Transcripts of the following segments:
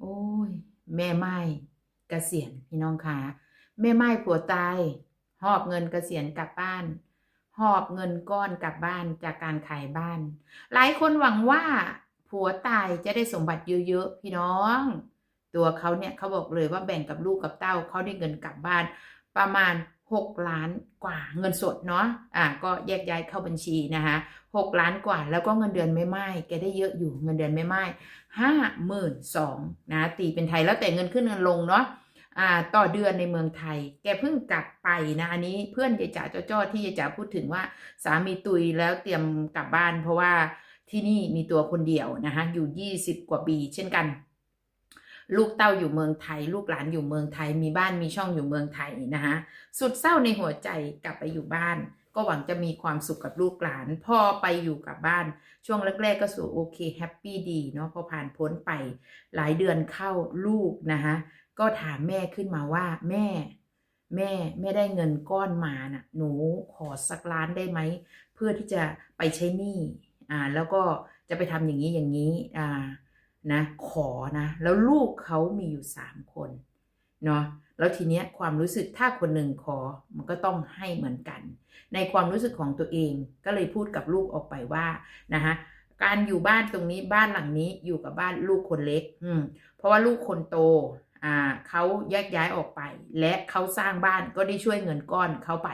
โอ้ย แม่ไม้เกษียณพี่น้องคะแม่ไม้ผัวตาย หอบเงินเกษียณกลับบ้าน หอบเงินก้อนกลับบ้านจากการขายบ้าน หลายคนหวังว่าผัวตายจะได้สมบัติเยอะๆพี่น้อง ตัวเขาเนี่ยเขาบอกเลยว่าแบ่งกับลูกกับเต้าเขาได้เงินกลับบ้านประมาณ 6 ล้านกว่าเงินสดเนาะอะก็แยกย้ายเข้าบัญชีนะคะ6ล้านกว่าแล้วก็เงินเดือนไม่ไม้แกได้เยอะอยู่เงินเดือนไม่ไม้ห้าหมื่นสองนะตีเป็นไทยแล้วแต่เงินขึ้นเงินลงเนาะอ่าต่อเดือนในเมืองไทย แกเพิ่งกลับไปนะอันนี้เพื่อนยายจ๋าจ้อที่ยายจ๋าพูดถึงว่าสามีตุยแล้วเตรียมกลับบ้าน เพราะว่าที่นี่มีตัวคนเดียวนะคะอยู่20กว่าปีเช่นกัน ลูกเต้าอยู่เมืองไทย ลูกหลานอยู่เมืองไทย มีบ้านมีช่องอยู่เมืองไทยนะคะสุดเศร้าในหัวใจกลับไปอยู่บ้าน ก็หวังจะมีความสุขกับลูกหลาน พอไปอยู่กับบ้าน ช่วงแรกๆก็สู่โอเคแฮปปี้ดีเนาะพอผ่านพ้นไป หลายเดือนเข้าลูกนะคะก็ถามแม่ขึ้นมาว่าแม่แม่แม่ได้เงินก้อนมาน่ะหนูขอสักล้านได้ไหม เพื่อที่จะไปใช้หนี้อ่าแล้วก็จะไปทำอย่างนี้อย่างนี้อ่า นะขอนะแล้วลูกเขามีอยู่สามคนเนาะแล้วทีเนี้ยความรู้สึกถ้าคนหนึ่งขอมันก็ต้องให้เหมือนกัน ในความรู้สึกของตัวเองก็เลยพูดกับลูกออกไปว่านะคะการอยู่บ้านตรงนี้บ้านหลังนี้อยู่กับบ้านลูกคนเล็ก อืม เพราะว่าลูกคนโตอ่าเขาแยกย้ายออกไป และเขาสร้างบ้านก็ได้ช่วยเงินก้อนเข้าไป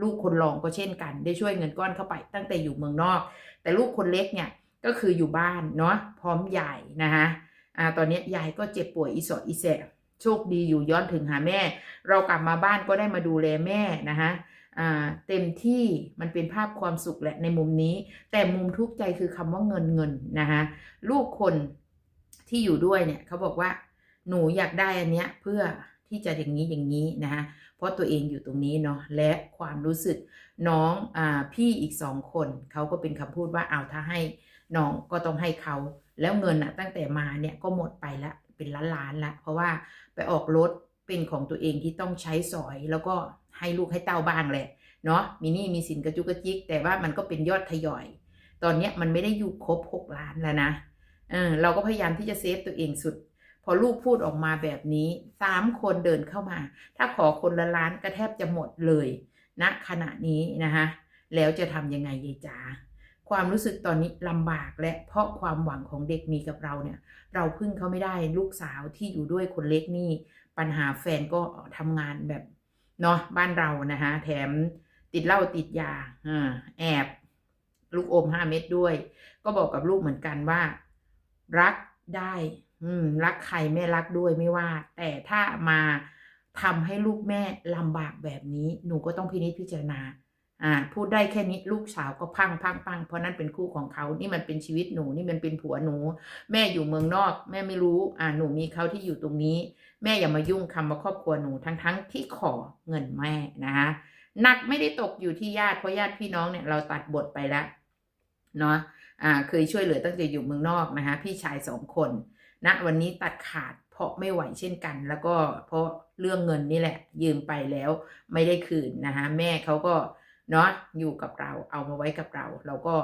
ลูกคนรองก็เช่นกัน ได้ช่วยเงินก้อนเข้าไป ตั้งแต่อยู่เมืองนอก แต่ลูกคนเล็กเนี่ย ก็คืออยู่บ้านเนาะพร้อมยายนะคะอ่าตอนนี้ยายก็เจ็บป่วยอีสอดอีแสบโชคดีอยู่ย้อนถึงหาแม่ เรากลับมาบ้านก็ได้มาดูแลแม่นะคะอ่าเต็มที่มันเป็นภาพความสุขแหละในมุมนี้ แต่มุมทุกข์ใจคือคำว่าเงินเงินนะคะลูกคนที่อยู่ด้วยเนี่ยเขาบอกว่าหนูอยากได้อันเนี้ยเพื่อที่จะอย่างนี้อย่างนี้นะคะเพราะตัวเองอยู่ตรงนี้เนาะและความรู้สึกน้องอพี่อีกสองคนเขาก็เป็นคำพูดว่าเอาถ้าให้ น้องก็ต้องให้เขาแล้วเงินอะตั้งแต่มาเนี่ยก็หมดไปละเป็นล้านล้านละเพราะว่าไปออกรถเป็นของตัวเองที่ต้องใช้สอยแล้วก็ให้ลูกให้เต้าบ้างแหละเนาะมีนี่มีสินกระจุกกระจิก แต่ว่ามันก็เป็นยอดทยอย ตอนเนี้ยมันไม่ได้อยู่ครบหกล้านแล้วนะเออเราก็พยายามที่จะเซฟตัวเองสุด พอลูกพูดออกมาแบบนี้สามคนเดินเข้ามา ถ้าขอคนละล้านก็แทบจะหมดเลยณนะขณะนี้นะคะแล้วจะทำยังไงยายจ๋า ความรู้สึกตอนนี้ลำบากและเพราะความหวังของเด็กมีกับเราเนี่ย เราพึ่งเขาไม่ได้ลูกสาวที่อยู่ด้วยคนเล็กนี่ ปัญหาแฟนก็ทำงานแบบเนาะบ้านเรานะคะแถมติดเหล้าติดยาอแอบ ลูกอมห้าเม็ดด้วย ก็บอกกับลูกเหมือนกันว่า รักได้ อืม รักใครแม่รักด้วยไม่ว่า แต่ถ้ามาทำให้ลูกแม่ลำบากแบบนี้ หนูก็ต้องพินิจพิจารณา อ่าพูดได้แค่นี้ลูกสาวก็พังพังพังเพราะนั่นเป็นคู่ของเขา นี่มันเป็นชีวิตหนูนี่มันเป็นผัวหนู แม่อยู่เมืองนอก แม่ไม่รู้อ่าหนูมีเขาที่อยู่ตรงนี้ แม่อย่ามายุ่งคำว่าครอบครัวหนูทั้งทั้งที่ขอเงินแม่นะคะหนักไม่ได้ตกอยู่ที่ญาติเพราะญาติพี่น้องเนี่ยเราตัดบทไปแล้วเนาะอ่าเคยช่วยเหลือตั้งแต่อยู่เมืองนอกนะคะพี่ชายสองคนณวันนี้ตัดขาดเพราะไม่ไหวเช่นกัน แล้วก็เพราะเรื่องเงินนี่แหละ ยืมไปแล้วไม่ได้คืนนะคะแม่เขาก็ เนาะอยู่กับเราเอามาไว้กับเรา เราก็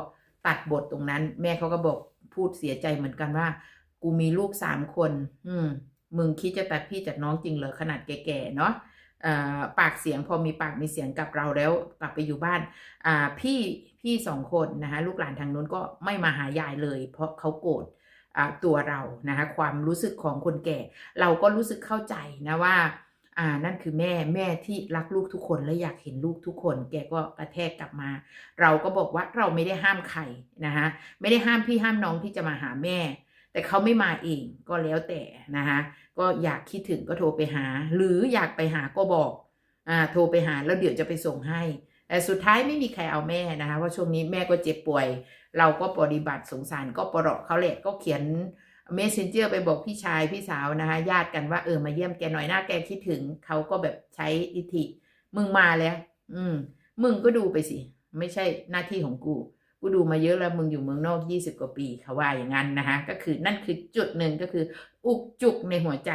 ตัดบทตรงนั้น แม่เขาก็บอกพูดเสียใจเหมือนกันว่า กูมีลูกสามคน อืมมึงคิดจะตัดพี่จากน้องจริงเหรอขนาดแก่ๆเนาะปากเสียงพอมีปากมีเสียงกับเราแล้วกลับไปอยู่บ้านพี่พี่สองคนนะคะลูกหลานทางนู้นก็ไม่มาหายายเลย เพราะเขาโกรธตัวเรานะคะความรู้สึกของคนแก่ เราก็รู้สึกเข้าใจนะว่า อ่านั่นคือแม่แม่ที่รักลูกทุกคนและอยากเห็นลูกทุกคน แกก็กระแทกกลับมา เราก็บอกว่าเราไม่ได้ห้ามใครนะคะไม่ได้ห้ามพี่ห้ามน้องที่จะมาหาแม่ แต่เขาไม่มาเองก็แล้วแต่นะคะก็อยากคิดถึงก็โทรไปหา หรืออยากไปหาก็บอกอ่าโทรไปหาแล้วเดี๋ยวจะไปส่งให้แต่สุดท้ายไม่มีใครเอาแม่นะคะเพราะช่วงนี้แม่ก็เจ็บป่วย เราก็ปฏิบัติสงสารก็ปลอบเขาแหละก็เขียน เมสเซนเจอร์ไปบอกพี่ชายพี่สาวนะคะ ญาติกันว่าเออมาเยี่ยมแกหน่อยหน้าแกคิดถึง เขาก็แบบใช้อิทธิมึงมาแล้ว อืม มึงก็ดูไปสิ ไม่ใช่หน้าที่ของกู กูดูมาเยอะแล้วมึงอยู่เมืองนอกยี่สิบกว่าปีเขาว่าอย่างนั้นนะคะ ก็คือนั่นคือจุดหนึ่งก็คือ อุกจุกในหัวใจ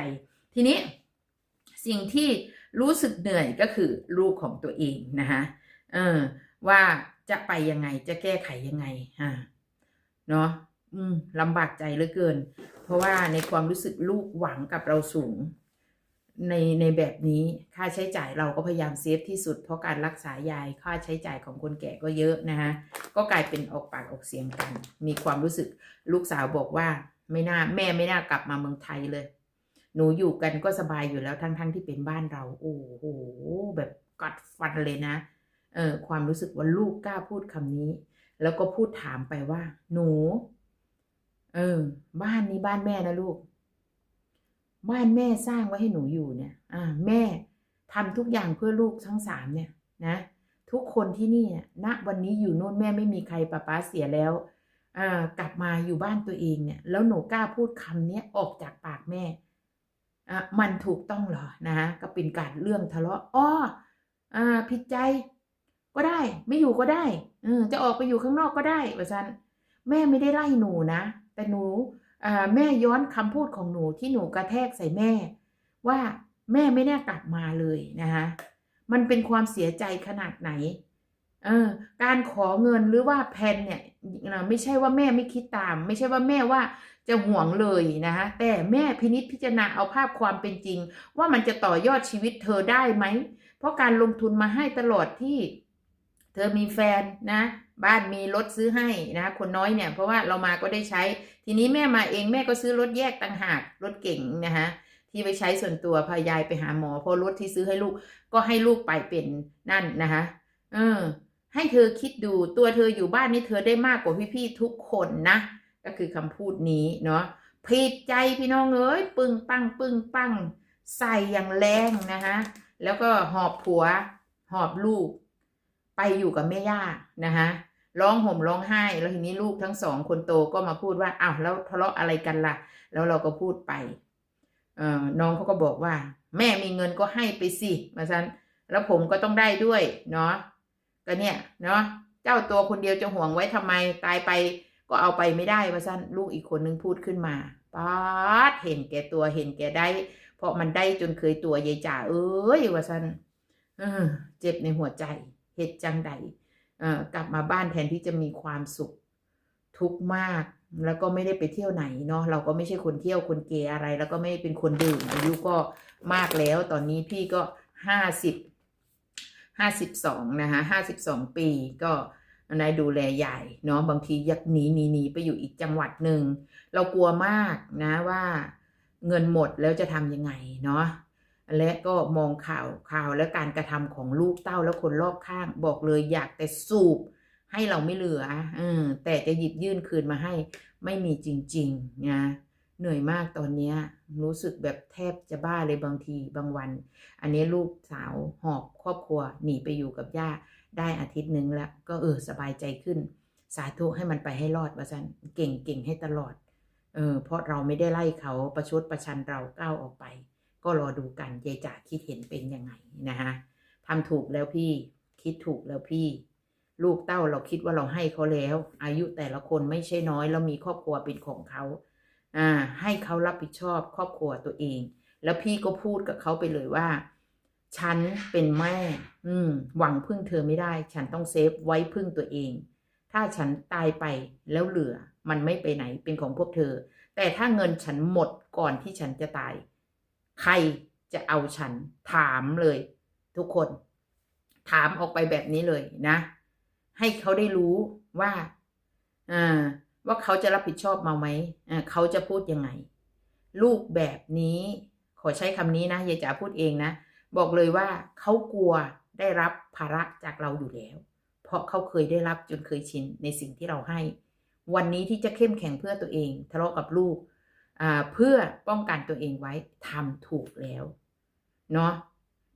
ทีนี้ สิ่งที่รู้สึกเหนื่อยก็คือลูกของตัวเองนะคะเออ ว่าจะไปยังไงจะแก้ไขยังไงอ่าเนาะ อืมลำบากใจเหลือเกิน เพราะว่าในความรู้สึกลูกหวังกับเราสูง ในในแบบนี้ค่าใช้จ่ายเราก็พยายามเซฟที่สุด เพราะการรักษายายค่าใช้จ่ายของคนแก่ก็เยอะนะคะก็กลายเป็นออกปากออกเสียงกัน มีความรู้สึกลูกสาวบอกว่าไม่น่าแม่ไม่น่ากลับมาเมืองไทยเลย หนูอยู่กันก็สบายอยู่แล้วทั้งๆทที่เป็นบ้านเรา โอ้โหแบบกัดฟันเลยนะเออความรู้สึกว่าลูกกล้าพูดคำนี้ แล้วก็พูดถามไปว่า หนู เออ บ้านนี้บ้านแม่นะลูก บ้านแม่สร้างไว้ให้หนูอยู่เนี่ย อ่า แม่ทำทุกอย่างเพื่อลูกทั้งสามเนี่ยนะ ทุกคนที่นี่เนี่ยณวันนี้อยู่โน่นแม่ไม่มีใครป้าป้าเสียแล้วอ่ากลับมาอยู่บ้านตัวเองเนี่ย แล้วหนูกล้าพูดคำเนี้ยออกจากปากแม่อะมันถูกต้องเหรอนะฮะก็เป็นการเรื่องทะเลาะอ้ออ่าผิดใจ ก็ได้ ไม่อยู่ก็ได้อจะออกไปอยู่ข้างนอกก็ได้ว่าซันแม่ไม่ได้ไล่หนูนะ แต่หนูแม่ย้อนคำพูดของหนูที่หนูกระแทกใส่แม่ ว่าแม่ไม่น่ากลับมาเลยนะคะมันเป็นความเสียใจขนาดไหนเออการขอเงินหรือว่าแพนเนี่ยไม่ใช่ว่าแม่ไม่คิดตาม ไม่ใช่ว่าแม่ว่าจะห่วงเลยนะคะแต่แม่พินิจพิจารณาเอาภาพความเป็นจริง ว่ามันจะต่อยอดชีวิตเธอได้ไหม เพราะการลงทุนมาให้ตลอดที่ เธอมีแฟนนะ บ้านมีรถซื้อให้นะคนน้อยเนี่ยเพราะว่าเรามาก็ได้ใช้ ทีนี้แม่มาเองแม่ก็ซื้อรถแยกต่างหากรถเก่งนะคะที่ไปใช้ส่วนตัวพายายไปหาหมอพราะรถที่ซื้อให้ลูกก็ให้ลูกไปเป็นนั่นนะคะเออ ให้เธอคิดดูตัวเธออยู่บ้านนี่เธอได้มากกว่าพี่ๆทุกคนนะก็คือคำพูดนี้เนาะผิดใจพี่น้องเอ้ยปึ้งปังปึ้งปังใส่อย่างแรงนะคะแล้วก็หอบผัวหอบลูก ไปอยู่กับแม่ย่านะคะร้องห่มร้องไห้ แล้วทีนี้ลูกทั้งสองคนโตก็มาพูดว่าอ้าวแล้วทะเลาะอะไรกันล่ะ แล้วเราก็พูดไปเออน้องเขาก็บอกว่า แม่มีเงินก็ให้ไปสิมาซันแล้วผมก็ต้องได้ด้วยเนาะก็เนี่ยเนาะเจ้าตัวคนเดียวจะห่วงไว้ทำไมตายไปก็เอาไปไม่ได้ว่าสั้นลูกอีกคนนึงพูดขึ้นมาป๊าดเห็นแก่ตัวเห็นแก่ได้ เพราะมันได้จนเคยตัวยายจ่าเอ้ยว่าสั้นเออเจ็บในหัวใจ เหตุจังใดกลับมาบ้านแทนที่จะมีความสุขทุกมาก แล้วก็ไม่ได้ไปเที่ยวไหนเนาะเราก็ไม่ใช่คนเที่ยวคนเกยอะไร แล้วก็ไม่เป็นคนดื่มอายุก็มากแล้ว ตอนนี้พี่ก็ห้าสิบห้าสิบสองนะคะห้าสิบสองปีก็นายดูแลใหญ่เนาะบางทีอยากหนีหนีหนีไปอยู่อีกจังหวัดหนึ่ง เรากลัวมากนะว่าเงินหมดแล้วจะทำยังไงเนาะ และก็มองข่าวข่าวและการกระทำของลูกเต้าและคนรอบข้างบอกเลยอยากแต่สูบให้เราไม่เหลืออแต่จะหยิบยื่นคืนมาให้ไม่มีจริงๆนะเหนื่อยมากตอนเนี้รู้สึกแบบแทบจะบ้าเลยบางทีบางวัน อันนี้ลูกสาวหอบครอบครัวหนีไปอยู่กับย่าได้อาทิตย์หนึ่งแล้ว ก็เออสบายใจขึ้น สาธุให้มันไปให้รอดว่าสันเก่งเก่งให้ตลอดเออเพราะเราไม่ได้ไล่เขาประชดประชันเราก้าวออกไป ก็รอดูกันยายจ๋าคิดเห็นเป็นยังไงนะคะทำถูกแล้วพี่คิดถูกแล้วพี่ ลูกเต้าเราคิดว่าเราให้เขาแล้ว อายุแต่ละคนไม่ใช่น้อย แล้วมีครอบครัวเป็นของเขาอ่าให้เขารับผิดชอบครอบครัวตัวเอง แล้วพี่ก็พูดกับเขาไปเลยว่า ฉันเป็นแม่ อืม หวังพึ่งเธอไม่ได้ ฉันต้องเซฟไว้พึ่งตัวเอง ถ้าฉันตายไปแล้วเหลือ มันไม่ไปไหนเป็นของพวกเธอ แต่ถ้าเงินฉันหมดก่อนที่ฉันจะตาย ใครจะเอาฉันถามเลย ทุกคน ถามออกไปแบบนี้เลยนะ ให้เขาได้รู้ว่าอ่าว่าเขาจะรับผิดชอบมาไหมอ่าเขาจะพูดยังไง ลูกแบบนี้ ขอใช้คำนี้นะยายจ๋าพูดเองนะ บอกเลยว่าเขากลัวได้รับภาระจากเราอยู่แล้ว เพราะเขาเคยได้รับจนเคยชินในสิ่งที่เราให้ วันนี้ที่จะเข้มแข็งเพื่อตัวเอง ทะเลาะกับลูก เพื่อป้องกันตัวเองไว้ทำถูกแล้วเนาะ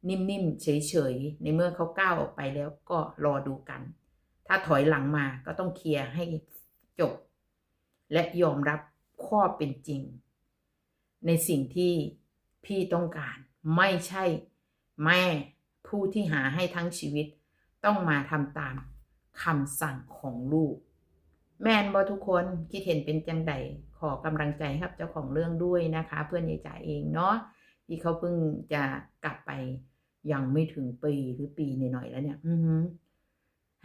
นิ่มๆ เฉยๆ ในเมื่อเขาก้าวออกไปแล้วก็รอดูกัน ถ้าถอยหลังมาก็ต้องเคลียร์ให้จบ และยอมรับข้อเป็นจริง ในสิ่งที่พี่ต้องการ ไม่ใช่แม่ผู้ที่หาให้ทั้งชีวิต ต้องมาทำตามคำสั่งของลูก แม่นบอทุกคนคิดเห็นเป็นจังใด ขอกำลังใจครับเจ้าของเรื่องด้วยนะคะ เพื่อนยายจ๋าเองเนาะที่เขาเพิ่งจะกลับไปยังไม่ถึงปีหรือปีหน่อยๆแล้วเนี่ย อือ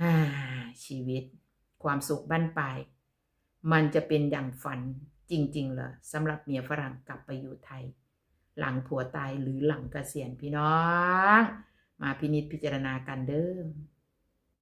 ฮ่าชีวิต ความสุขบั้นปลาย มันจะเป็นอย่างฝันจจริง ๆเหรอสำหรับเมียฝรั่งกลับไปอยู่ไทย หลังผัวตายหรือหลังเกษียณพี่น้อง มาพินิจพิจารณากันเด้อ